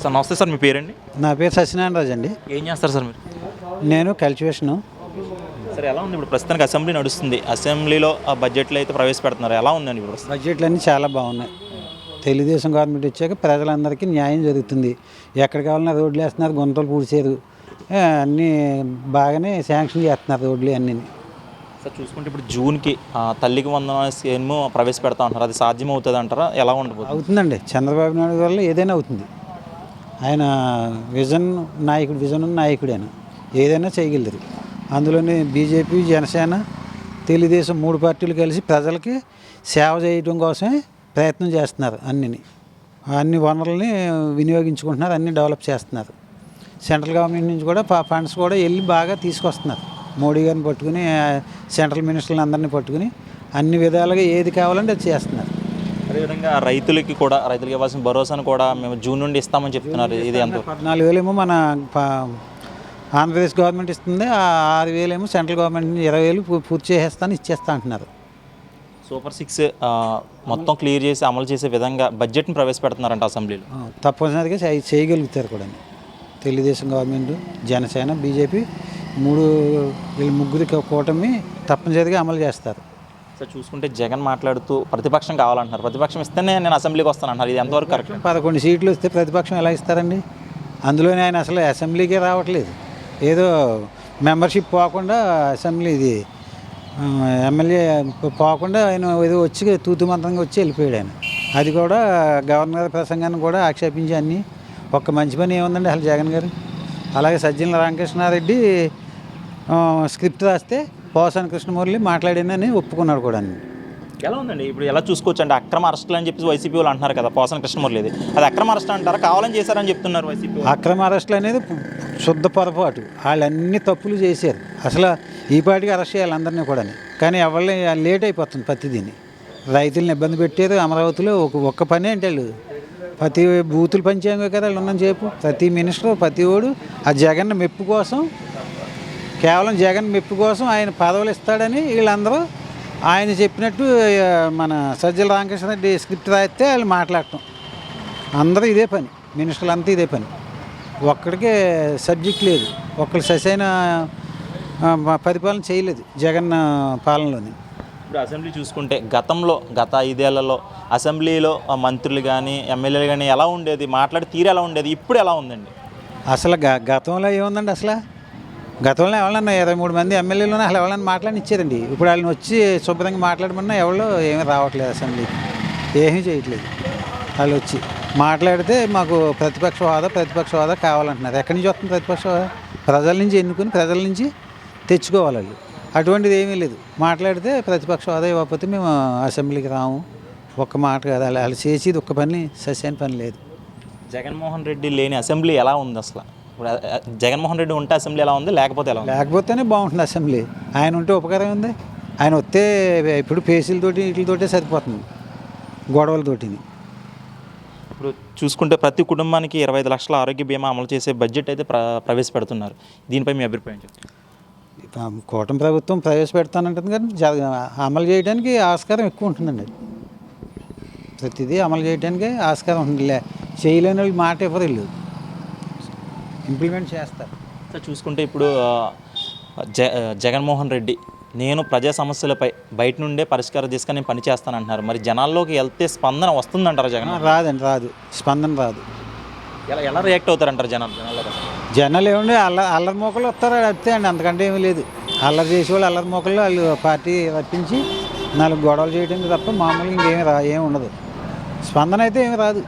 Sir నమస్తే sir మీ పేరండి? నా పేరు సత్యనారాయణ రాజు అండి. ఏం చేస్తారు సార్ మీరు? నేను కల్టివేషను. సార్ ఎలా ఉంది ఇప్పుడు ప్రస్తుతానికి అసెంబ్లీ నడుస్తుంది. అసెంబ్లీలో ఆ బడ్జెట్లు అయితే ప్రవేశపెడుతున్నారు. ఎలా ఉందండి ఇప్పుడు ప్రస్తుతం? బడ్జెట్లు అన్నీ చాలా బాగున్నాయి. తెలుగుదేశం గవర్నమెంట్ వచ్చాక ప్రజలందరికీ న్యాయం జరుగుతుంది. ఎక్కడ కావాలన్నా రోడ్లు వేస్తున్నారు గుంతలు పూడ్చారు. ఆ, అన్నీ బాగానే శాంక్షన్ చేస్తున్నారు రోడ్లు అన్నీ సార్ చూసుకుంటే ఇప్పుడు జూన్కి ఆ, తల్లికి వందన స్కీమ్ ప్రవేశపెడతా అంటారు అది సాధ్యం అవుతుంది అంటారా ఎలా ఉండబోతుంది? అవుతుందండి. చంద్రబాబు నాయుడు వల్ల ఏదైనా అవుతుంది. ఆయన విజన్ నాయకుడు విజన్ నాయకుడు ఆయన ఏదైనా చేయగలరు అందులోనే బీజేపీ జనసేన తెలుగుదేశం మూడు పార్టీలు కలిసి ప్రజలకి సేవ చేయడం కోసమే ప్రయత్నం చేస్తున్నారు అన్నిని. అన్ని వనరుల్ని వినియోగించుకుంటున్నారు అన్ని డెవలప్ చేస్తున్నారు. సెంట్రల్ గవర్నమెంట్ నుంచి కూడా ఫండ్స్ కూడా వెళ్ళి బాగా తీసుకొస్తున్నారు. మోడీ గారిని పట్టుకుని సెంట్రల్ మినిస్టర్లు అందరినీ పట్టుకుని అన్ని విధాలుగా ఏది కావాలంటే అది చేస్తున్నారు. అదేవిధంగా రైతులకి కూడా రైతులకు ఇవ్వాల్సిన భరోసాను కూడా మేము జూన్ నుండి ఇస్తామని చెప్తున్నారు ఇది ఎంత. పద్నాలుగు వేలేమో మన ఆంధ్రప్రదేశ్ గవర్నమెంట్ ఇస్తుంది ఆ ఆరు వేలేమో సెంట్రల్ గవర్నమెంట్ ఇరవై వేలు పూర్తి చేసేస్తాను ఇచ్చేస్తా అంటున్నారు. సూపర్ సిక్స్ మొత్తం క్లియర్ చేసి అమలు చేసే విధంగా బడ్జెట్ని ప్రవేశపెడుతున్నారంట అసెంబ్లీలో. తప్పనిసరిగా చేయ- చేయగలుగుతారు కూడా. తెలుగుదేశం గవర్నమెంట్ జనసేన బీజేపీ మూడు వీళ్ళ ముగ్గురి కూటమి తప్పనిసరిగా అమలు చేస్తారు. సార్ చూసుకుంటే జగన్ మాట్లాడుతూ ప్రతిపక్షం కావాలంటున్నారు. ప్రతిపక్షం ఇస్తేనే నేను అసెంబ్లీకి వస్తాను అంటున్నారు. ఇది ఎంతవరకు కరెక్ట్? పదకొండు సీట్లు వస్తే ప్రతిపక్షం ఎలా ఇస్తారండి? అందులోనే ఆయన అసలు అసెంబ్లీకే రావట్లేదు. ఏదో మెంబర్షిప్ పోకుండా అసెంబ్లీ ఇది ఎమ్మెల్యే పోకుండా ఆయన ఏదో వచ్చి తూతు మంత్రంగా వచ్చి వెళ్ళిపోయాడు ఆయన. అది కూడా గవర్నర్ ప్రసంగాన్ని కూడా ఆక్షేపించి అన్నీ ఒక్క మంచి పని ఏముందండి అసలు జగన్ గారు? అలాగే సజ్జల రామకృష్ణారెడ్డి స్క్రిప్ట్ రాస్తే పోసాని కృష్ణమురళి మాట్లాడిందని ఒప్పుకున్నాడు కూడా ఎలా ఉందండి? ఇప్పుడు ఎలా చూసుకోవచ్చు? అంటే అక్రమ అరెస్టులు అని చెప్పి వైసీపీ వాళ్ళు అంటున్నారు కదా పోసన కృష్ణమూర్తి ఇది అది అక్రమ అరెస్ట్ అంటారా? కావాలని చేశారని చెప్తున్నారు వైసీపీ. అక్రమ అరెస్టులు అనేది శుద్ధ పొరపాటు. వాళ్ళు అన్ని తప్పులు చేశారు. అసలు ఈ పాటికి అరెస్ట్ చేయాలి అందరినీ కూడా. కానీ ఎవరిని లేట్ అయిపోతుంది ప్రతిదీని. రైతులను ఇబ్బంది పెట్టారు అమరావతిలో ఒక ఒక్క పని అంటే వాళ్ళు ప్రతి బూతులు పంచాంగ కదా వాళ్ళు ఉన్నని చెప్పు. ప్రతి మినిస్టర్ ప్రతి ఓడు ఆ జగన్ మెప్పు కోసం కేవలం జగన్ మెప్పు కోసం ఆయన పదవులు ఇస్తాడని వీళ్ళందరూ ఆయన చెప్పినట్టు మన సజ్జల రామకృష్ణరెడ్డి స్క్రిప్ట్ రాస్తే వాళ్ళు మాట్లాడటం. అందరూ ఇదే పని మినిస్టర్లు అంతా ఇదే పని. ఒక్కడికే సబ్జెక్ట్ లేదు. ఒక్కరు ససైన పరిపాలన చేయలేదు జగన్ పాలనలోని. ఇప్పుడు అసెంబ్లీ చూసుకుంటే గతంలో గత ఐదేళ్ళలో అసెంబ్లీలో మంత్రులు కానీ ఎమ్మెల్యేలు కానీ ఎలా ఉండేది? మాట్లాడి తీరు ఎలా ఉండేది? ఇప్పుడు ఎలా ఉందండి? అసలు గ గతంలో ఏముందండి అసలు? గతంలో ఎవరన్నా ఇరవై మూడు మంది ఎమ్మెల్యేలు అసలు ఎవరన్నా మాట్లాడి ఇచ్చారండి ఇప్పుడు వాళ్ళని వచ్చి శుభ్రంగా మాట్లాడమన్నా ఎవరు ఏమీ రావట్లేదు అసెంబ్లీకి ఏమీ చేయట్లేదు. వాళ్ళు వచ్చి మాట్లాడితే మాకు ప్రతిపక్ష హోదా ప్రతిపక్ష హోదా కావాలంటున్నారు. ఎక్కడి నుంచి వస్తుంది ప్రతిపక్ష హోదా? ప్రజల నుంచి ఎన్నుకుని ప్రజల నుంచి తెచ్చుకోవాలి వాళ్ళు. అటువంటిది ఏమీ లేదు. మాట్లాడితే ప్రతిపక్ష హోదా ఇవ్వకపోతే మేము అసెంబ్లీకి రాము. ఒక్క మాట కాదు. వాళ్ళు చేసేది ఒక్క పని సస్యని పని లేదు. జగన్మోహన్ రెడ్డి లేని అసెంబ్లీ ఎలా ఉంది అసలు? ఇప్పుడు జగన్మోహన్ రెడ్డి ఉంటే అసెంబ్లీ ఎలా ఉంది? లేకపోతే ఎలా లేకపోతేనే బాగుంటుంది అసెంబ్లీ. ఆయన ఉంటే ఉపకారం ఉంది. ఆయన వస్తే ఇప్పుడు పేసీలతోటి వీటితోటే సరిపోతుంది. గొడవలతోటిని. ఇప్పుడు చూసుకుంటే ప్రతి కుటుంబానికి ఇరవై ఐదు లక్షల ఆరోగ్య బీమా అమలు చేసే బడ్జెట్ అయితే ప్ర ప్రవేశపెడుతున్నారు. దీనిపై మీ అభిప్రాయం చెప్పండి. కూటమి ప్రభుత్వం ప్రవేశపెడతానంటుంది కానీ అమలు చేయడానికి ఆస్కారం ఎక్కువ ఉంటుందండి. ప్రతిదీ అమలు చేయడానికి ఆస్కారం ఉంటుంది లే చేయలేని వాళ్ళు మాట వీళ్ళు. ఇంప్లిమెంట్ చేస్తారు. సార్ చూసుకుంటే ఇప్పుడు జ జగన్మోహన్ రెడ్డి నేను ప్రజా సమస్యలపై బయట నుండే పరిష్కారం తీసుకొని నేను పని చేస్తానంటున్నారు. మరి జనాల్లోకి వెళ్తే స్పందన వస్తుందంటారా జగన్? రాదండి రాదు. స్పందన రాదు. ఎలా ఎలా రియాక్ట్ అవుతారంటారు జనాలు? జనాలు ఏముంది అల్ల అల్లరి మోకలు వస్తారు అంతే అండి అంతకంటే ఏమీ లేదు. అల్లరి చేసేవాళ్ళు అల్లరి మోకలు వాళ్ళు పార్టీ రప్పించి నాలుగు గొడవలు చేయడానికి తప్ప మామూలుగా ఇంకేమీ రా ఏమి ఉండదు. స్పందన అయితే ఏమి రాదు.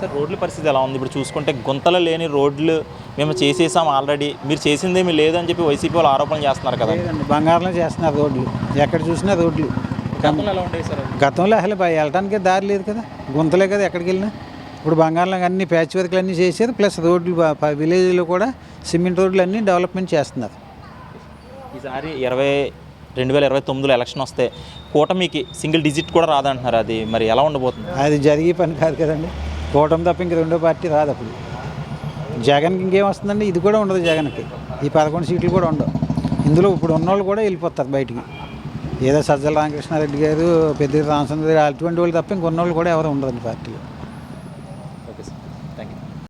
సార్ రోడ్ల పరిస్థితి ఎలా ఉంది? ఇప్పుడు చూసుకుంటే గుంతలు లేని రోడ్లు మేము చేసేసాం ఆల్రెడీ. మీరు చేసిందేమీ లేదని చెప్పి వైసీపీ వాళ్ళు ఆరోపణలు చేస్తున్నారు కదా. లేదండి బంగారంలో చేస్తున్నారు రోడ్లు. ఎక్కడ చూసినా రోడ్లు. గతంలో ఎలా ఉండేవి సార్ గతంలో అసలు వెళ్ళటానికే దారి లేదు కదా. గుంతలే కదా ఎక్కడికి వెళ్ళినా. ఇప్పుడు బంగారంలో అన్ని ప్యాచ్ వర్క్లు అన్నీ చేశారు ప్లస్ రోడ్లు విలేజ్లో కూడా సిమెంట్ రోడ్లు అన్నీ డెవలప్మెంట్ చేస్తున్నారు. ఈసారి ఇరవై రెండు వేల ఇరవై తొమ్మిదిలో ఎలక్షన్ వస్తే కూటమికి సింగిల్ డిజిట్ కూడా రాదంటున్నారు. అది మరి ఎలా ఉండబోతుంది? అది జరిగే పని కాదు కదండి. కూటమి తప్ప ఇంక రెండో పార్టీ రాదు అప్పుడు. జగన్కి ఇంకేం వస్తుందండి? ఇది కూడా ఉండదు జగన్కి. ఈ పదకొండు సీట్లు కూడా ఉండవు. ఇందులో ఇప్పుడు ఉన్నోళ్ళు కూడా వెళ్ళిపోతారు బయటికి. ఏదో సజ్జల రామకృష్ణారెడ్డి గారు పెద్ద రామచంద్ర గారు అటువంటి వాళ్ళు తప్ప ఇంకొన్నోళ్ళు కూడా ఎవరు ఉండదండి పార్టీలో.